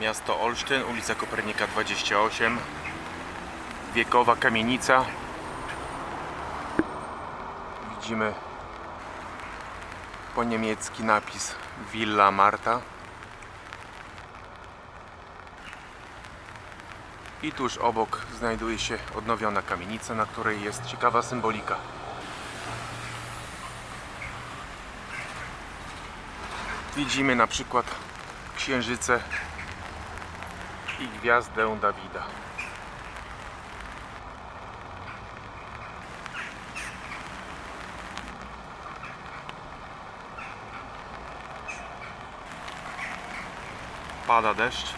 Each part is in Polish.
Miasto Olsztyn, ulica Kopernika 28. Wiekowa kamienica. Widzimy po niemiecki napis Villa Marta. I tuż obok znajduje się odnowiona kamienica, na której jest ciekawa symbolika. Widzimy na przykład księżyce i gwiazdę Dawida. Pada deszcz,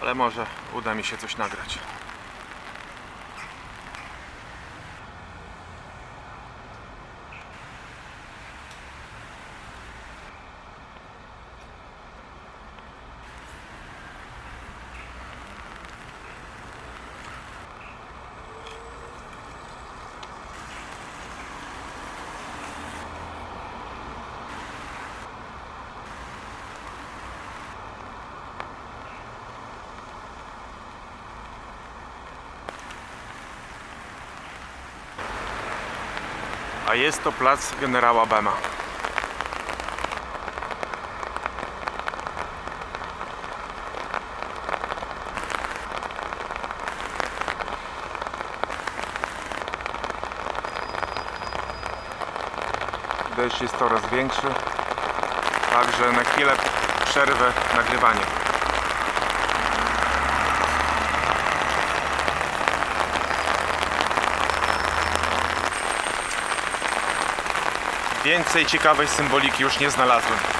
ale może uda mi się coś nagrać. A jest to plac generała Bema. Deszcz jest coraz większy, także na chwilę przerwę nagrywanie. Więcej ciekawej symboliki już nie znalazłem.